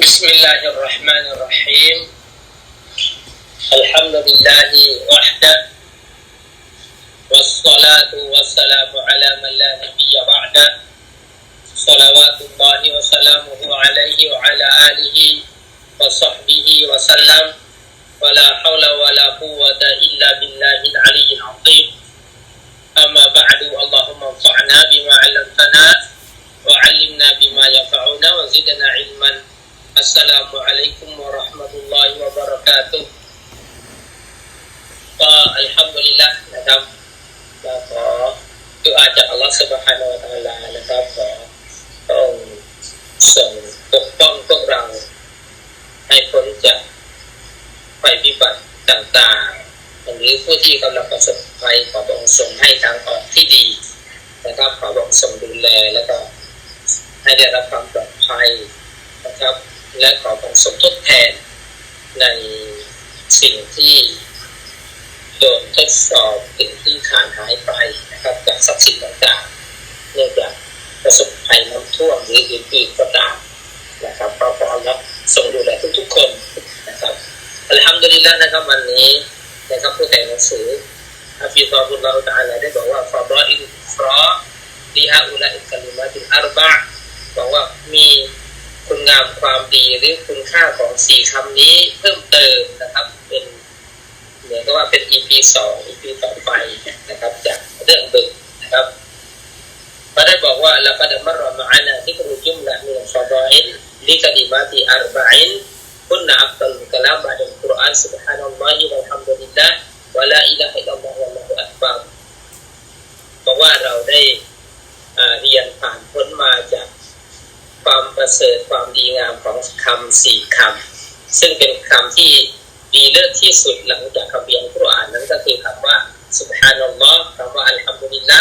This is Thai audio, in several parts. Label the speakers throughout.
Speaker 1: بسم الله الرحمن الرحيم. الحمد لله وحده والصلاة والسلام على من لا نبي بعده. صلوات الله وسلامه عليه وعلى آله وصحبه وسلم. ولا حول ولا قوة إلا بالله العلي العظيم. أما بعد اللهم انفعنا بما علمتنا وعلمنا بما ينفعنا وزدنا علما. السلام عليكم ورحمة الله وبركاته ก็อัลฮัมดุลิลละนะครับก็ขอดุอาจากอัลลอฮฺสุบฮานาอัลลอฮฺนะครับขอพระองค์ทรงปกป้องพวกเรา ให้พ้นจากภัยพิบัติต่างๆหรือผู้ที่กำลังประสบภัยขอพระองค์ทรงให้ทางออกที่ดีนะครับขอพระองค์ทรงดูแลแล้วก็ให้ได้รับความปลอดภัยนะครับ และขอพระองค์ทดแทนในสิ่งที่โดนทดสอบสิ่งที่ขาดหายไปนะครับจากทรัพย์สินต่างๆเนื่องจากประสบภัยน้ำท่วมหรืออื่นๆก็ตามนะครับก็ขอรับทรงดูแลทุกๆคนนะครับอัลฮัมดุลิลละนะครับวันนี้นะครับผู้แต่งหนังสืออัฟฟิซอบุลลาฮฺตะอาลาได้บอกว่าฟาดออินฟรอลิฮาอุลาอิกลิมาตินอารบะบอกว่ามี คุณงามความดีหรือคุณค่าของสี่คำนี้เพิ่มเติมนะครับ เป็นเหมือนกับว่าเป็น EP สอง EP ต่อไปนะครับจากเรื่องบึงนะครับก็ได้บอกว่าเราก็ได้มารอมาอานาที่กรุจุมละมีฟาดอินลิกดิมาติอารบะอินคุณนับตัลกลามบาดัลกุรอาน سبحان الله والحمد لله ولا إله إلا الله والله أكبر บอกว่าเราได้เรียนผ่านพ้นมาจาก ความประเสริฐความดีงามของคำสี่คำซึ่งเป็นคำที่ดีเลิศที่สุดหลังจากคำเบียนกุรอานนั้นก็คือคำว่า Subhanallah คำว่าอัลฮัมดุลิลละ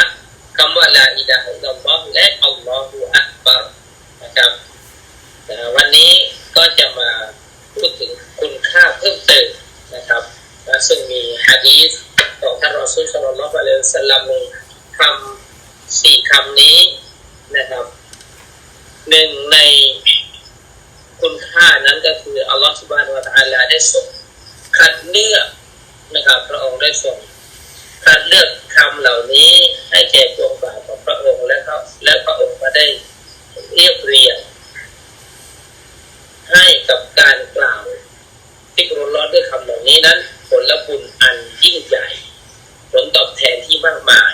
Speaker 1: คำว่าลาอิลาฮะอิลลัลลอฮ์และอัลลอฮฺอักบัรนะครับวันนี้ก็จะมาพูดถึงคุณค่าเพิ่มเติมนะครับซึ่งมีฮะดีษของท่านรอซูลสลลัลลอฮุอะลัยฮิสลลัมคำสี่คำนี้นะครับ หนึ่งในคุณค่านั้นก็คืออัลลอฮฺสุบานวะตาลาได้ส่งคัดเลือกนะครับพระองค์ได้ส่งคัดเลือกคำเหล่านี้ให้แก่ดวงบ่าวของพระองค์และเขาและพระองค์ก็ได้เรียบเรียงให้กับการกล่าวที่กรุณร้อนด้วยคำเหล่านี้นั้น ผลและบุญอันยิ่งใหญ่ ผลตอบแทนที่มากมาย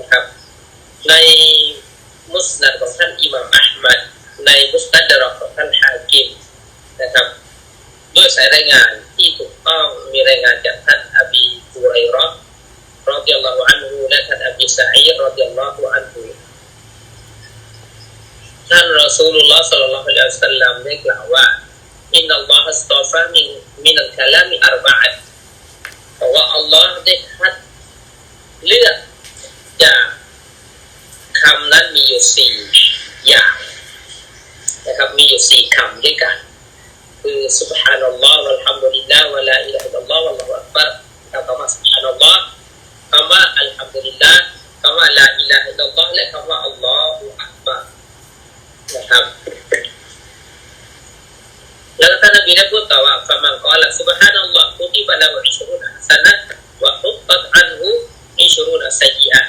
Speaker 1: นะครับ ใน มุสนัดของท่านอิหม่ามอัลมัดในมุสตัดดรอกของท่านฮากิมนะครับด้วยสายรายงานที่ถูกต้องมีรายงานจากท่านอบีฟูไรรอรอดิยัลลอฮุอันฮูและท่านอบีสาอีรอดิยัลลอฮุอันฮูท่านรอซูลุลลอฮ์สัลลัลลอฮุอะลัยฮิวะสัลลัมได้กล่าวว่าอินนัลลอฮฺสตอฟามินมินัลคาลามิอัรบะห์บอกว่าอัลลอฮ์ได้คัดเลือกจาก คำนั้นมีอยู่สี่อย่างนะครับมีอยู่สี่คำด้วยกัน คือ Subhanallah walhamdulillah wa la ilaha illallah wallahu akbar คำว่า Subhanallah คำว่า Alhamdulillah คำว่า La ilaha illallah และคำว่า Allahu akbar นะครับ แล้วท่านนบีได้พูดต่อว่า فمن قال سبحان الله كتب له 20 حسنة وحطت عنه 20 سيئة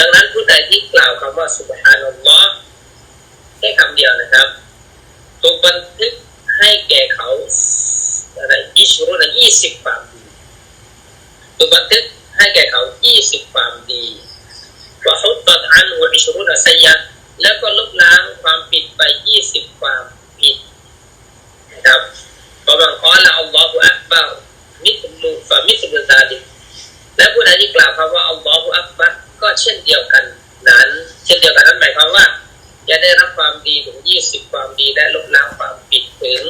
Speaker 1: ดังนั้นผู้ใดที่กล่าวคำว่า Subhanallah แค่คำเดียวนะครับถูกบันทึกให้แก่เขาอะไรยี่สิบรุ่นยี่สิบความดีถูกบันทึกให้แก่เขายี่สิบความดีว่าเขาตัดอันหัวอิชรุนสัยะแล้วก็ลบล้างความผิดไปยี่สิบความผิดนะครับพอบางข้อละอัลลอฮฺอักบารมิตลุฟะมิตลุซาลิและผู้ใดที่กล่าวคำว่าอัลลอฮฺอักบาร ก็เช่นเดียวกันนั้น เช่นเดียวกันนั้นหมายความว่า จะได้รับความดีถึงยี่สิบความดีและลบล้างความผิดถึง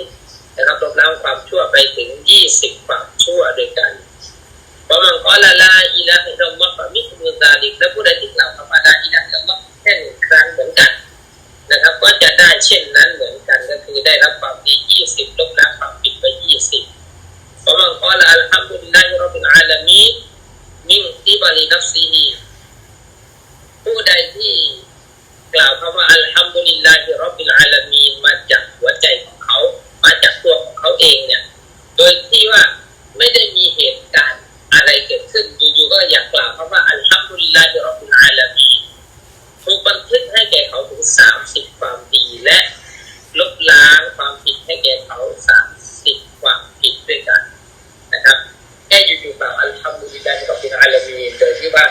Speaker 1: นะครับลบล้างความชั่วไปถึงยี่สิบความชั่วด้วยกันพราะมันก็ละลาอิละฮิลลอฮ์ฟะมิตุซาลิกและผู้ใดที่กล่าวคำว่าลาอิละฮิลลอฮ์แค่หนึ่งครั้งเหมือนกันนะครับ ก็จะได้เช่นนั้นเหมือนกันก็คือได้รับความดียี่สิบลบล้างความผิดไปยี่สิบเพราะมันก็ละอัลฮัมดุลิลลาฮิรับบิลอาลามีนมินติบาลินัฟซีฮีผู้ใดที่ กล่าวคำว่าอัลฮัมดุลิลลาฮิรับบิลอาลามีนมาจากหัวใจของเขา เองเนี่ย โดยที่ว่าไม่ได้มีเหตุการณ์อะไรเกิดขึ้นอยู่ๆก็อยากกล่าวคำว่าอัลฮัมดุลิลลาฮิรับบิลอาลามีนถูกบันทึกให้แก่เขาถึงสามสิบความดีและลบล้างความผิดให้แก่เขาสามสิบความผิดด้วยกันนะครับแค่อยู่ๆกล่าวอัลฮัมดุลิลลาฮิรับบิลอาลามีนโดยที่ว่า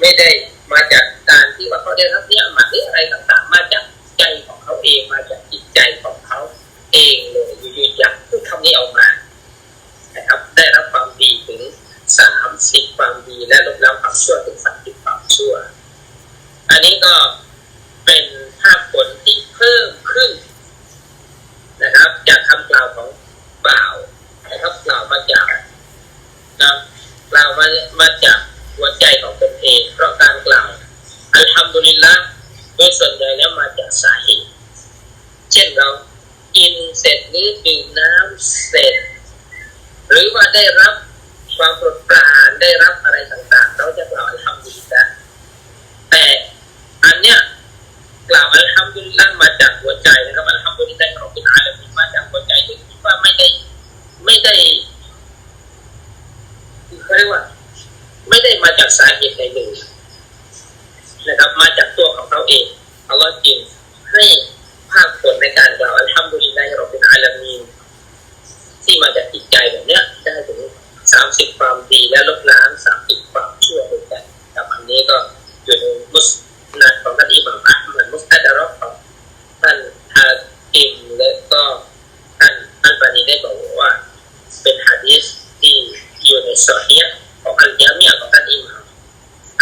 Speaker 1: ไม่ได้มาจากการที่ว่าเขาได้รับเนี่ยมาหรืออะไรต่างๆ มาจากใจของเขาเองมาจากจิตใจของเขาเองเลยอยู่ๆอยากพูดคำนี้ออกมา นะครับ ได้รับความดีถึงสามสิบความดีและลบล้างความชั่วถึงสามสิบความชั่ว อันนี้ก็เป็นภาพผลที่เพิ่มขึ้นนะครับ จากคำกล่าวของบ่าวนะครับกล่าวมาจากนะกล่าวมามาจากหัวใจของตนเอง เพราะการกล่าวอัลฮัมดุลิลละโด ยส่วนใหญ่แล้วมาจากสาเหตุ เช่นเรากินเสร็จหรือดื่มน้ำเสร็จ หรือว่าได้รับความโปรดปรานได้รับอะไรต่างๆ เราจะกล่าวอัลฮัมดุลิลละแต่อันเนี้ยกล่าวอัลฮัมดุลิลละมาจากหัวใจนะครับอัลฮัมดุลิลละของคุณอาลามีมาจากหัวใจโดยที่ว่าไม่ได้ไม่ได้เขาเรียกว่า ไม่ได้มาจากสาเหตุใดเลย นะครับ มาจากตัวของเขาเองอัลลอฮ์จึงให้ภาคผลในการกล่าวอัลฮัมดุลิลละเราเป็นอาลามีนที่มาจากจิตใจแบบเนี้ยได้ถึงสามสิบความดีและลบล้างสามสิบความชั่วด้วยกันครับอันนี้ก็อยู่ในมุสนัดของท่านอิหม่ามอัลเหมือนมุสตัดรอกของท่านฮากิมและก็ท่านอัลบานีได้บอกว่า เป็นฮะดีษที่อยู่ในสอฮีฮ์ของอัลยามียของท่านอิหม่าม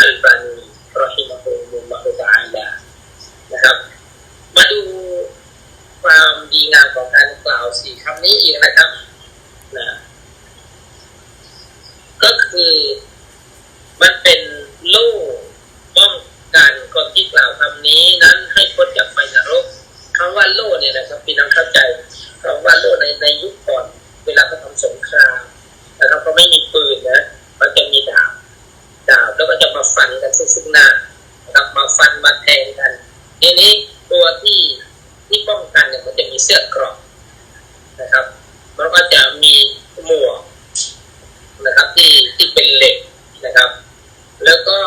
Speaker 1: อัลบานีรอฮิมะฮุลลอฮุตะอาลานะครับ มาดูความดีงามของการกล่าวสี่คำนี้อีกนะครับนะก็คือมันเป็นโล่ป้องกันคนที่กล่าวคำนี้นั้นให้พ้นจากไฟนรกคำว่าโล่เนี่ยนะครับพี่น้องเข้าใจคำว่าโล่ในในยุคก่อน เวลาเขาทำสงครามแต่เขาก็ไม่มีปืนนะเขาจะมีดาบดาบแล้วก็จะมาฟันกันซึ่ง หน้ากลับมาฟันมาแทงกันทีนี้ตัวที่ที่ป้องกันเนี่ยมันจะมีเสื้อกรอบแล้วก็จะมีหมวกนะครับ ที่ที่เป็นเหล็กนะครับ แล้วก็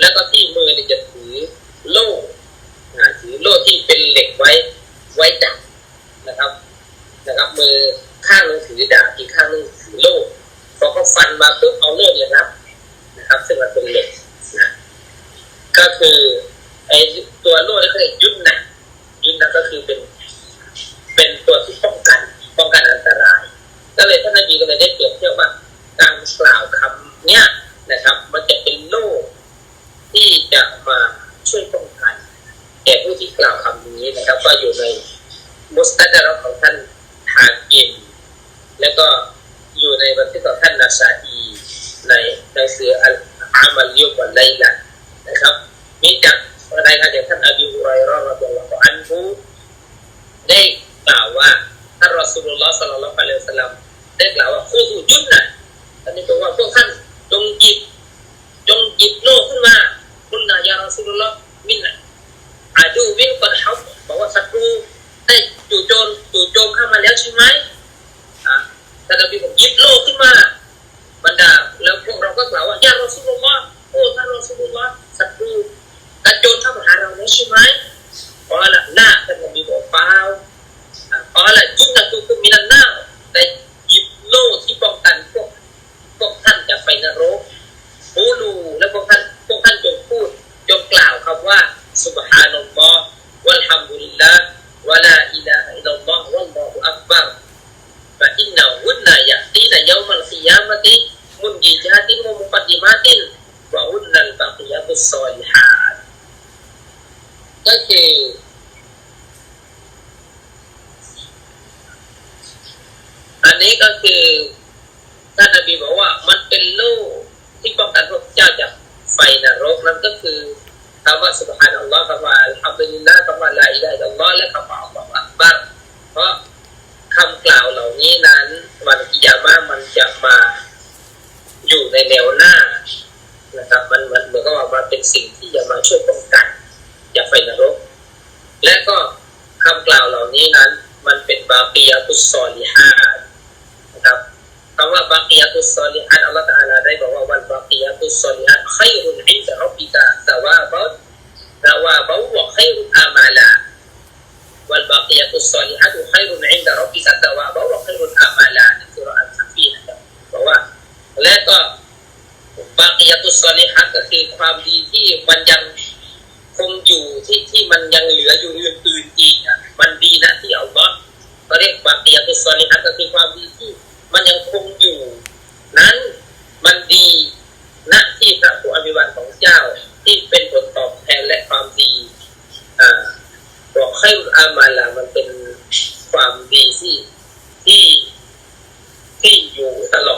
Speaker 1: แล้วก็ที่มือเนี่ยจะถือโล่อ่าถือโล่ที่เป็นเหล็กไว้ไว้จับนะครับนะครับ มือข้างหนึงถือดาบอีกข้างหนึงถือโล่พอเขาฟันมาปุ๊บเอาโล่เนี่ยรับนะครับ ซึ่งมันเป็นเหล็กนะก็คือไอ้ตัวโล่นี่เขาเรียกยุทธนะ ยุทธนะก็คือเป็น เป็นตัวที่ป้องกันป้องกันอันตราย ก็เลยท่านนบีก็เลยได้เปรียบเทียบว่าการกล่าวคำเนี้ยนะครับ มันจะเป็นโล่ที่จะมาช่วยป้องกันแก่ผู้ที่กล่าวคำ นี้นะครับ ก็อยู่ในมุสตัดรของท่านฮากิมแล้วก็อยู่ในบันทึกของท่านนาซาอีในหนังสืออัลอามัลยุบวันไลละนะครับมีจากรายงานจากท่านอบีฮุไรราะห์รดิลลอฮุอันฮุได้กล่าวว่าท่านรอสุลลอฮ์ศ็อลลัลลอฮุอะลัยฮิวะซัลลัมได้กล่าวว่าคูซูจุนนะท่านนี้บอกว่าพวกท่านจงหยิบจงหยิบโล่ขึ้นมาคุณนายารอสุลลอฮ์มินนะ อาดูวินกัดฮับบอกว่าศัตรูได้จู่โจมจู่โจมเข้ามาแล้วใช่ไหมอะท่านนบีบอกหยิบโล่ขึ้นมา บรรดา แล้วพวกเราก็กล่าวว่ายาเรอสูลุลลอฮ์โอ้ท่านรอสูลุลลอฮ์ศัตรูกระโจนเข้ามาหาเราแล้วใช่ไหมเพราะละหน้าท่านนบีบอกเปล่าเพราะอะไรจุดนั้นคือมินันหน้าแต่ เป็นสิ่งที่จะมาช่วยป้องกันอย่าไปนรก และก็คำกล่าวเหล่านี้นั้น มันเป็นบาปียากุสศลิฮานะครับคำว่าบาปียากุสศลิฮัดอัลลอฮฺตาลาได้บอกว่าวันบาปียากุสศลิฮัดไครุนอินดะรบิกะตะวาบะตะวาบะวะไครุนอามาลาวันบาปียากุสศลิฮัดไครุนอินดะรบิกะตะวาบะวะไครุนอามาลาในสุรอัลกัฟีนะครับบอกว่าและก็ บากียตุสอลิฮัตก็คือความดีที่มันยังคงอยู่ที่ที่มันยังเหลืออยู่อื่นๆอีกอะมันดีนะที่เอัลลอฮ์เขาเรียกบากียตุสอลิฮัตก็คือความดีที่มันยังคงอยู่ นั้นมันดีณที่พระผู้อภิบาลของเจ้าที่เป็นผลตอบแทนและความดีอ่าบอกให้อามาลามันเป็นความดีที่ที่ที่อยู่ตลอด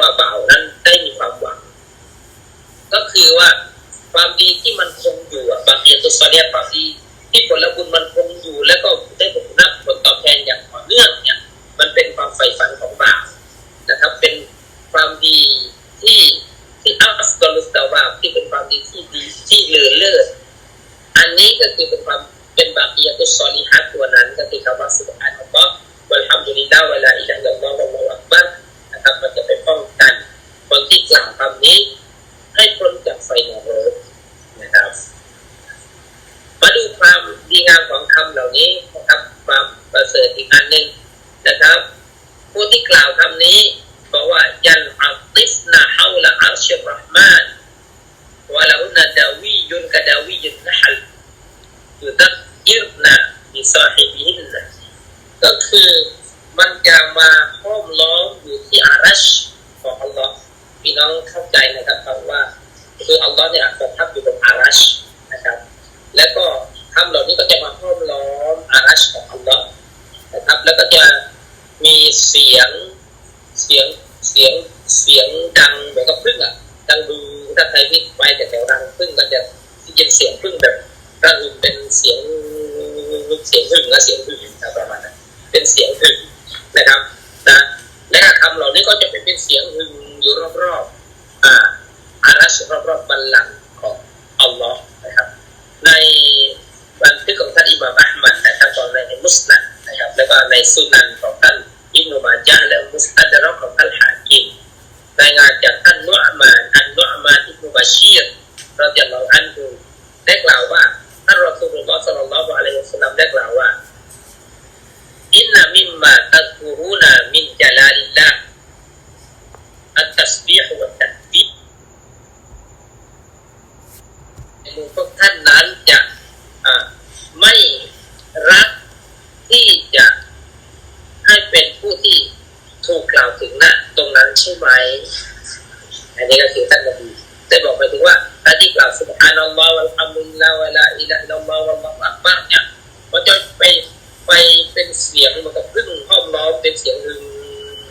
Speaker 1: ว่าเบานั้นได้มีความหวัง ก็คือว่าความดีที่มันคงอยู่บางทีตัวสเนียความดีที่ผลบุญมันคงอยู่ แล้วก็ได้ผลนับผลตอบแทนอย่างต่อเนื่องเนี่ย มันเป็นความใฝ่ฝันของบ่าวนะครับ เป็นความดีที่ที่อัลสกอลุสตาวาที่เป็นความดีที่ดีที่เลือเลิศอันนี้ก็คือเป็นความเป็นบากียตุสซอลิฮัตตัวนั้นก็คือคำว่าสุบฮานัลลอฮ์วัลฮัมดุลิลลาฮ์วะลาอิลาฮะอิลลัลลอฮ์วัลลอฮุอักบัรนะครับมันจะไปป้อง ที่กล่าวคำนี้ ให้พ้นจากไฟนรกนะครับ มาดูความดีงามของคำเหล่านี้นะครับ ความประเสริฐอีกอันหนึ่งนะครับ ผู้ที่กล่าวคำนี้บอกว่ายันอัลติสนาฮาวละอัลชิรรห์มานวะลาอุนดาวียุนกะดาวียุนนะฮัลยุดักยิรนะมิซาฮิบินนะก็คือมันจะมาห้อมล้อมอยู่ที่อารัชของอัลลอฮ์ พี่น้องเข้าใจนะครับคำว่า คืออัลลอฮ์เนี่ยประทับอยู่บนอารัชนะครับ แล้วก็คำเหล่านี้ก็จะมาห้อมล้อมอารัชของอัลลอฮ์นะครับ แล้วก็จะมีเสียงเสียงเสียงเสียงดังเหมือนกับพึ่งอะดังดูถ้าใครที่ไปแต่แถวรังพึ่งก็จะได้ยินเสียงพึ่งแบบกระหึ่มเป็นเสียงเสียงพึ่งและเสียงพึ่งประมาณนั้นเป็นเสียงพึ่งนะครับนะและคำเหล่านี้ก็จะเป็นเสียงพึ่งอยู่รอบๆอ่าอารัช หลังของอัลลอฮ์นะครับ ในบันทึกของท่านอิมามอัลมัดนะครับตอนในมุสลิมนะครับ แล้วก็ในสุนันของท่านอิบนุมาจาและมุสตัดรอกของท่านฮากิมรายงานจากท่านนุอามานอันนุอามานอิบนุบาชีรเราจะเล่าอันดูได้กล่าวว่าท่านรอสูลุลลอฮ์สัลลัลลอฮุอะลัยฮิวะสัลลัมได้กล่าวว่าอินนามิมมาตัซกุรูนามินจลาลิลลาห์อัตตัสบีฮ์วะตักบีรหมู่พวกท่านนั้นจะไม่รักที่จะให้เป็นผู้ที่ถูกกล่าวถึงณตรงนั้นใช่ไหม อันนี้ก็คือท่านนบีได้บอกไปถึงว่าถ้าที่กล่าวสุบฮานั ลลอฮ์วัลฮัมดุลิลลาฮ์วะลาอิลาฮะอิลลัลลอฮ์วัลอฮุอักเนี่ยมันจะไปไปเป็นเสียงเหมือนกับพึ่งห้อมล้อมเป็นเสียงหึง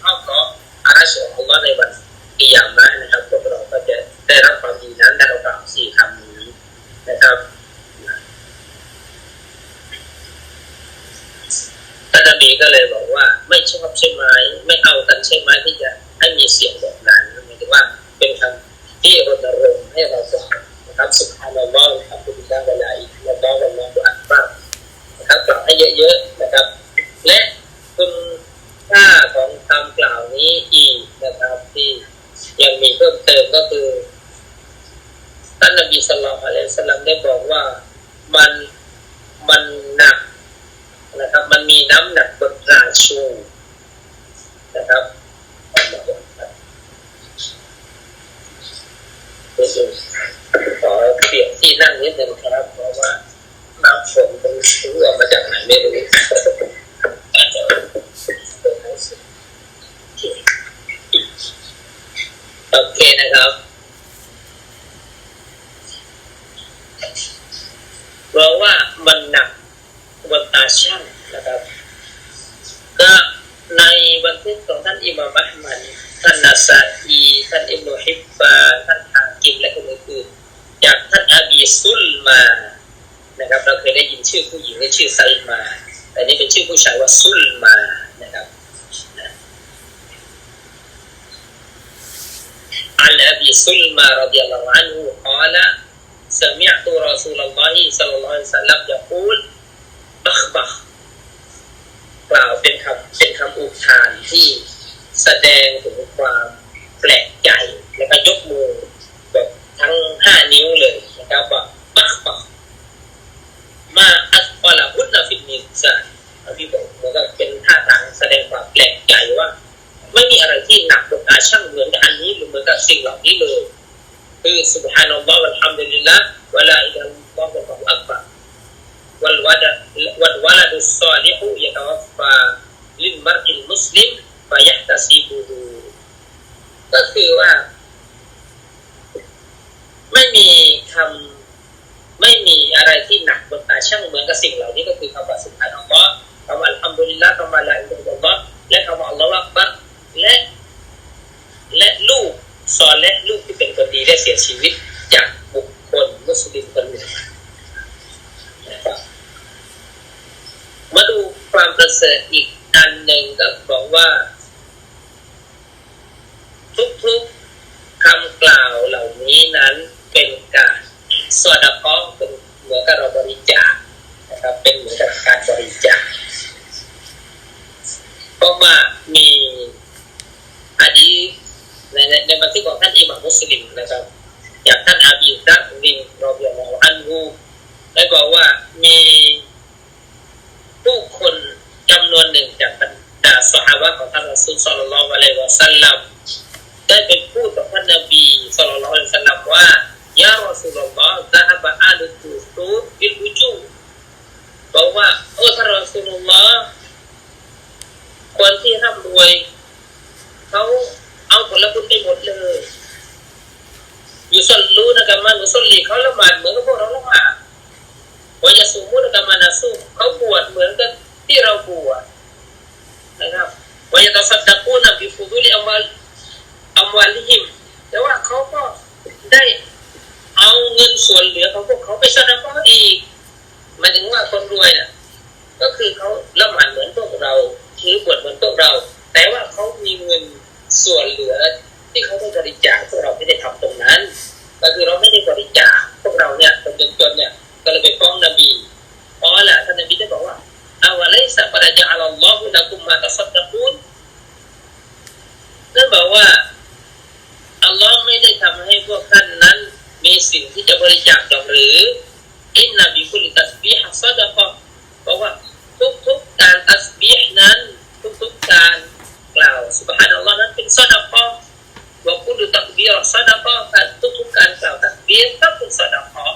Speaker 1: ห้อมล้อมอาราชของอัลลอฮ์ในวันกิยามะนะครับพวกเราก็จะได้รับความดีนั้นได้รับความสี่คำนี้นะครับท่านนบีก็เลยบอกว่าไม่ชอบใช่ไหมไม่เอากันใช่ไหมที่จะให้มีเสียงแบบนั้นหมายถึงว่าเป็นคำที่รณรงค์ให้เราฟัง นะครับสุภาพนัลลอฮ์ครับคุณดังเวลาอีกนัลลอฮ์วันลอฮ์อักบัรนะครับกล่าวให้เยอะๆนะครับ และคุณค่าของคำกล่าวนี้อีกนะครับที่ยังมีเพิ่มเติมก็คือท่านนบีสุลต่านอะลัยสลามได้บอกว่ามันมันหนักนะครับ มันมีน้ำหนักบนราชูนะครับขอเปลี่ยน ที่นั่งนิดนึงครับเพราะว่าน้ำฝนมันรั่วมาจากไหนไม่รู้โอเคนะครับบอกว่ามันหนักบนตาช่างนะครับ ก็ในบันทึกของท่านอิมามอัลมัดท่านนาซาอีท่านอิบนุฮิบบาท่านฮากิมและคนอื่นจากท่านอาบีซุลมานะครับ เราเคยได้ยินชื่อผู้หญิงในชื่อซัลมา แต่นี้เป็นชื่อผู้ชายว่าซุลมานะครับอันอบีซุลมารดิยัลลอฮุอันฮุ قال سمعت رسول الله صلى الله عليه وسلم يقول بخ بخ กล่าวเป็นคำเป็นคำอุทานที่แสดงถึงความแปลกใจแล้วก็ยกมือแบบ ทั้งห้านิ้วเลยนะครับว่ามักบัมาอัสวาลาบุนนาฟิมิซาพี่บอกเหมือนกับเป็นท่าทางแสดงความแปลกใจว่า ไม่มีอะไรที่หนักกว่าช่างเหมือนกับอันนี้หรือเหมือนกับสิ่งเหล่านี้เลยคือสุบฮานัลบอฮฺวะฮัมดุลิลละวะลาอิลลัลลอฮฺวะลอักบะวัลวาดะวัลวาลาดุสซาลิฮุยะตะวัฟฟาลิมมาร์อิลมุสลิมฟะยะตาซีบูฮูก็คือว่า ไม่มีคำไม่มีอะไรที่หนักบนตาช่างเหมือนกับสิ่งเหล่านี้ก็คือคำว่าสุภาพอัลลอฮ์คำว่าอัมดุลิลละคำว่าละอิลลัลลอฮ์และคำว่าอัลลอฮ์อักบัรและและลูกสอนและลูกที่เป็นคนดีได้เสียชีวิตจากบุคคลมุสลิมคนหนึ่งนะครับมาดูความประเสริฐอีกอันหนึ่งก็บอกว่า ทุกๆคำกล่าวเหล่านี้นั้น สวดเคราะห์เป็นเหมือนกับเราบริจาคนะครับ เป็นเหมือนกับการบริจาคเพราะว่ามีอะดีษในในบันทึกของท่านอิหม่ามมุสลิมนะครับจากท่านอาบีดักรินรอบิยลลอฮุอันฮูได้บอกว่ามีผู้คนจำนวนหนึ่งจากบรรดาสหาวะของท่านรอซูลศ็อลลัลลอฮุอะลัยวะซัลลัมได้เป็นผู้ต่อท่านนบีศ็อลลัลลอฮุอะลัยวะซัลลัมว่า ยารอซูลุลลอฮ์ซะฮะบะอาลุตูตูบิลวุจูบอกว่าโอ้ท่านรอซูลุลลอฮ์คนที่ร่ำรวยเขาเอาผลบุญไปหมดเลยอยู่สนรู้นะกัมันอยู่สนลีเขาละหมาดเหมือนกับพวกเราละหมาดวายสูมุนกัมานาสูเขาบวชเหมือนกับที่เราบวชนะครับวายตาสัดดะกูนะบิฟุดุลิอัมวัลอัมวัลิฮิมแต่ว่าเขาก็ได้ เอาเงินส่วนเหลือของพวกเขาไปสนับสนุนอีกหมายถึงว่าคนรวยน่ะ ก็คือเขาละหมาดเหมือนพวกเราถือบวชเหมือนพวกเรา แต่ว่าเขามีเงินส่วนเหลือ ที่เขาได้บริจาคพวกเราไม่ได้ทำตรงนั้นก็คือเราไม่ได้บริจาคพวกเราเนี่ยคนจนๆเนี่ยก็เลยไปฟ้องนบีเพราะแหละท่านนบีได้บอกว่าอาวะลัยซะฟะจะอัลลอฮุละกุมมาตัสดะกูนนั่นบอกว่าอัลลอฮ์ไม่ได้ทำให้พวกท่านนั้น มีสิ่งที่จะบริจาคดอกหรืออินนบีคุลิตัสบีฮะซะดะกะบอกว่าทุกๆการตัสบีฮนั้นทุกๆการกล่าวสุบฮานัลลอฮ์นั้นเป็นซะดะกะว่าคุลุตักบีรซะดะกะการทุกๆการกล่าวตักบีรก็เป็นซะดะกะ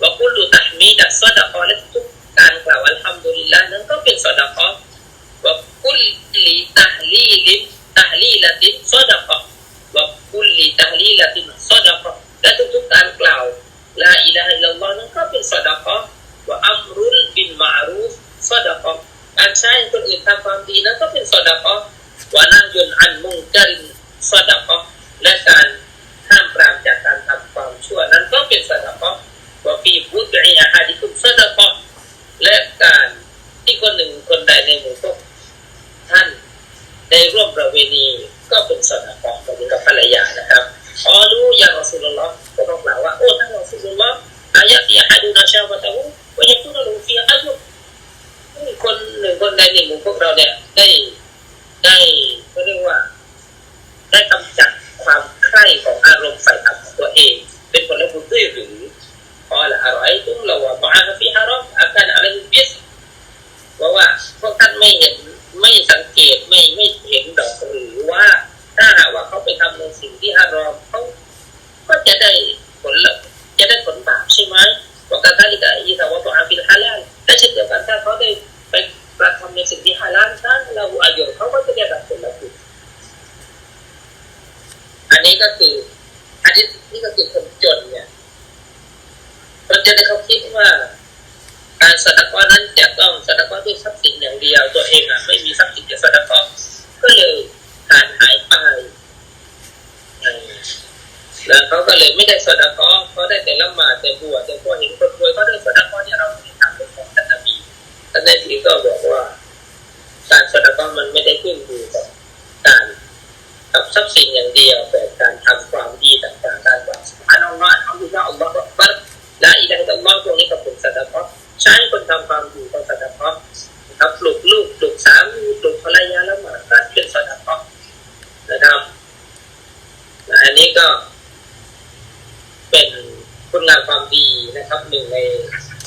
Speaker 1: ว่าคุลุตัฮมีดะซะดะกะและทุกการกล่าวอัลฮัมดุลิลลาห์นั้นก็เป็นซะดะกะว่าคุลลิตัฮลีลิตัฮลีละตินซะดะกะว่าคุลลิตัฮลีละตินซะดะก ดะกะว่าอัมรุลบิลมารูฟซะดะกะการใช้คนอื่นทำความดีนั้นก็เป็นซะดะกะว่านายนอันมุงกรินซะดะกะและการห้ามปรามจากการทำความชั่วนั้นก็เป็นซะดะกะว่าฟีบุตรอะฮะดิคุมซะดะกะและการที่คนหนึ่งคนใดในหมู่พวกท่านได้ร่วมประเวณีก็เป็นซะดะกะเหมือนกับภรรยานะครับอ๋อรู้อย่างรอสุลลอฮ์ก็ต้องกล่าวว่าโอ้ท่านรอสุลลอฮ์ อายะที่อาดูนาชาวะตะฮูวะยักุนลูฟีอายุคนหนึ่งคนใดหนึ่งของพวกเราเนี่ยได้ได้เขาเรียกว่า ได้กำจัดความใคร่ของอารมณ์ฝ่ายต่ำของตัวเอง เป็นผลบุญด้วยหรือพอละอร่อยตุ้งเราว่าบาฮฟีฮารอมอาการอะไรบิสเพราะว่าพวกท่านไม่เห็นไม่สังเกตไม่ไม่เห็นดอกหรือว่า ถ้าหากว่าเขาไปทำในสิ่งที่ฮารอมเขาก็จะได้ผลจะได้ผลบาปใช่ไหมว่าการทาลิกาอีสาวตัวอาฟิลฮาลาลและเช่นเดียวกันถ้าเขาได้ไปกระทำในสิ่งที่ฮาลาลท่านเราอายุเขาก็จะได้รับผลบุญ อันนี้ก็คือ อันนี้นี่ก็คือคนจนเนี่ยคนจนเขาคิดว่า การสนับสนั้นจะต้องสนับสนุนด้วยทรัพย์สินอย่างเดียว ตัวเองอะไม่มีทรัพย์สินจะสนับสนุนก็เลยหายหายไปแล้วเขาก็เลย ได้สนับสนุนเขาได้แต่ละหมาดแต่บวชแต่พอเห็นคนรวยเขาได้สนับสนุนเนี่ยเราไม่ทำเป็นของท่านนบีท่านนบีก็บอกว่า การสนับสนุนมันไม่ได้ขึ้นอยู่กับการกับทรัพย์สินอย่างเดียวแต่การทำความดีต่างๆการว่าอันอัลลอฮ์อัลลอฮ์อัลลอฮ์บัรละอิละฮิอัลลอฮ์ตรงนี้ก็เป็นสัตว์พใช้คนทำความดีก็สัตว์พครับปลุกลูกปลุกสา หนึ่งใน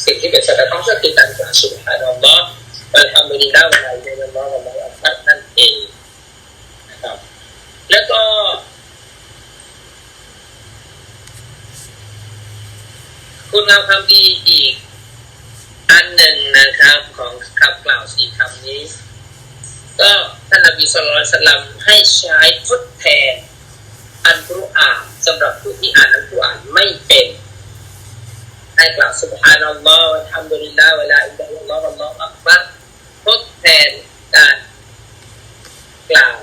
Speaker 1: สิ่งที่เป็นสัจธรรมก็คือการกล่าวสุภาพนัลลอฮ์วันทำบริลาวันอะไรในวันลอวันลออัลนั่นเองนะครับ แล้วก็คุณงามความดีอีก อันหนึ่งนะครับ ของคำกล่าวสี่คำนี้ ก็ท่านนบีสุลต่านสลัมให้ใช้ทดแทน อันกุรอานสำหรับผู้ที่อ่านอันกุรอานไม่เป็น ให้กล่าวสุบฮานัลลอฮ์วะฮัมดุลิลลาฮ์วะลาอิลาฮะอิลลัลลอฮ์วัลลอฮุอักบัรทดแทนการกล่าว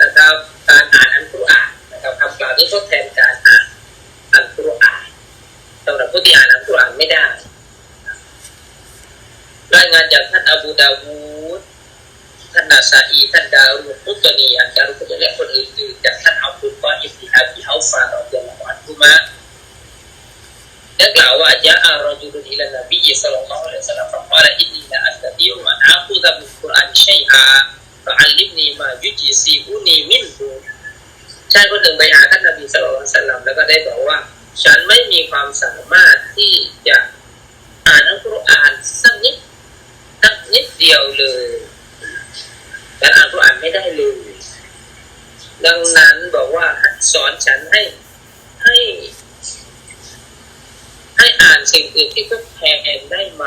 Speaker 1: นะครับการอ่านอันกุรอานนะครับคำกล่าวที่ทดแทนการอ่านอันกุรอานสำหรับผู้ที่อ่านอันกุรอานไม่ได้รายงานจากท่านอบูดาวูดท่านนาซาอีท่านดารุตุตนีอันดารุตุตนีและคนอื่นๆจากท่านอับดุลกออิบติอาบีเฮาฟาเราเดียร์อันกุมะ ได้กล่าวว่าจาอารจุลุอิลานบีสัลลัลลอฮุอะลัยฮิวะสัลลัมฟะกาลอินนีลาอัสตะติอุอันอาคุดะมินกุรอานชัยอาฟะอัลลิมนีมายุจิซีอุนีมินฮูชายคนหนึ่งไปหาท่านนบีสัลลัลลอฮุอะลัยฮิวะสัลลัมแล้วก็ได้บอกว่า ฉันไม่มีความสามารถที่จะอ่านอัลกุรอานสักนิดสักนิดเดียวเลยฉันอ่านกุรอานไม่ได้เลยดังนั้นบอกว่าสอนฉันให้ให้ ให้อ่าน สิ่งอื่นที่ทดแทนได้ไหม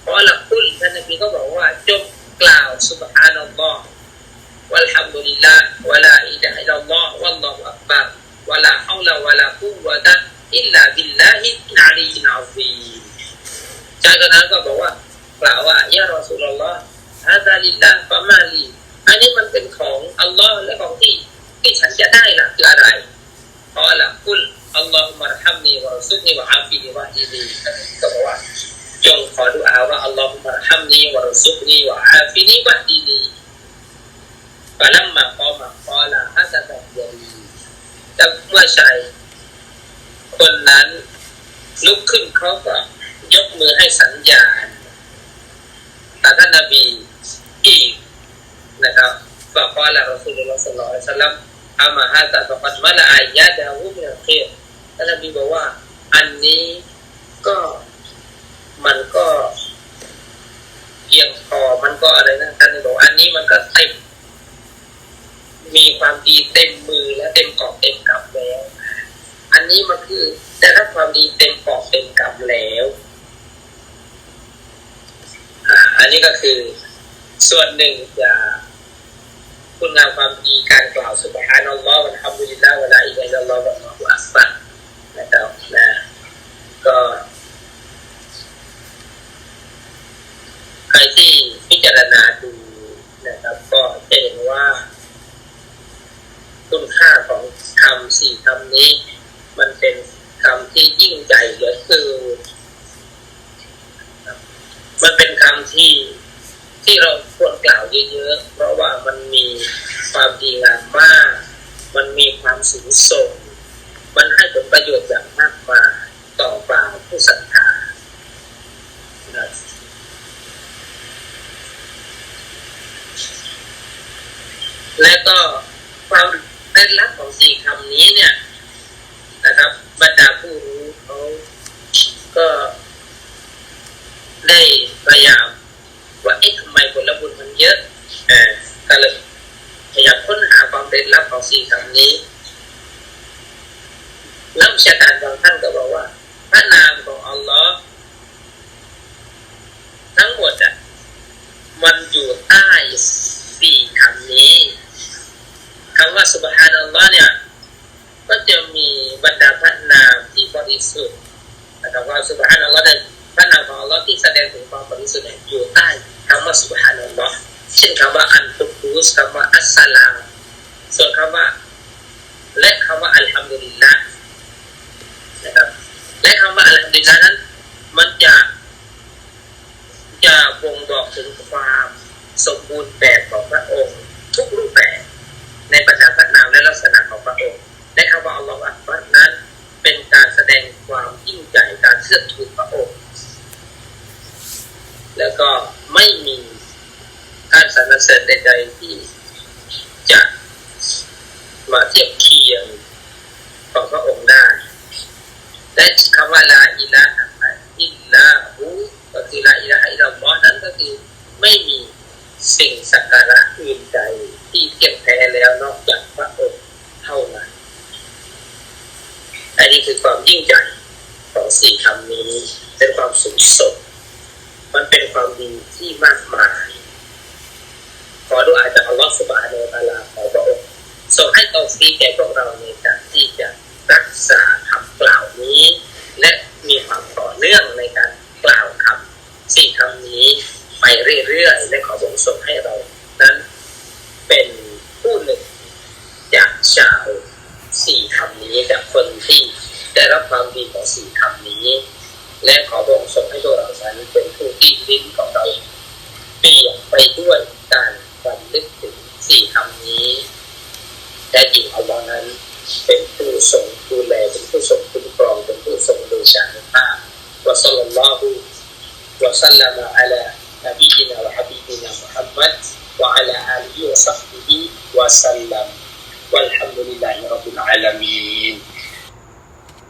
Speaker 1: เพราะหลักคุณท่านนบีก็บอกว่าจงกล่าวสุบฮานัลลอฮ์วัลฮัมดุลิลลาห์วะลาอิลาฮะอิลลัลลอฮ์วัลลอฮุอักบัรวะลาฮาวลาวะลากุวะตะอิลลาบิลลาฮิอาลีฮิลอาซีมจากนั้นก็บอกว่ากล่าวว่ายารอสูลลอฮ์ฮะซาลิลลาห์ฟะมาลีอันนี้มันเป็นของอัลลอฮ์และของที่ที่ฉันจะได้ล่ะคืออะไรเพราะละกุล อัลลอฮุมะรฮัมนีวะซุนีวะอาฟีวะดีนีก็บอกว่าจงขอดุอาว่าอัลลอฮุมะรฮัมนีวะซุนีวะอาฟีนีวะดีนีฟะลัมมะกอมะกอลาฮัสตะยาลีแต่เมื่อชายคนนั้นลุกขึ้นเขาก็ยกมือให้สัญญาณต่ท่านนบีอีกนะครับก็ขอละรอสูลุลลอฮ์ศ็อลลัลลอฮุอะลัลลัมอามาฮะตะฟะกัดมะละอายะดะฮูมินัลคิร ท่านนบีบอกว่า อันนี้ก็มันก็เพียงพอมันก็อะไรนะท่านนบีบอก อันนี้มันก็เต็มมีความดีเต็มมือและเต็มกอบเต็มกำแล้ว อันนี้มันคือได้รับความดีเต็มกอบเต็มกำแล้วอันนี้ก็คือส่วนหนึ่งจากคุณงามความดีการกล่าวสุบฮานัลลอฮ์วัน บอกถึงความสมบูรณ์แบบของพระองค์ ทุกรูปแบบในบรรดาพระนามและลักษณะของพระองค์และคำว่าอัลลอฮฺอักบัรนั้นเป็นการแสดงความยิ่งใหญ่การเชื่อถือพระองค์ แล้วก็ไม่มีการสรรเสริญใดๆที่จะมาเทียบเคียงของพระองค์ได้และคำว่าลาอิลาฮะอิลลาหูก็คือลาอิลา ฮะอิลลัลลอฮ์นั้นก็คือไม่มีสิ่งสักการะอื่นใดที่เทียบแท้แล้วนอกจากพระองค์เท่านั้นอันนี้คือความยิ่งใหญ่ของสี่คำนี้เป็นความสูงส่งมันเป็นความดีที่มากมาย ขอดูอาจากอัลลอฮฺสุบฮานาอัลลอฮฺขอพระองค์ส่งให้ตอฟีแก่พวกเราในการที่จะรักษาคำกล่าวนี้ และมีความต่อเนื่องในการกล่าวคำสี่คำนี้ไปเรื่อยๆ และขอพระองค์ส่งให้เรา นั้นเป็นผู้หนึ่งจากชาวสี่คำนี้จากคนที่ได้รับความดีของสี่คำนี้ และขอพระองค์ส่งให้พวกเรานั้น เป็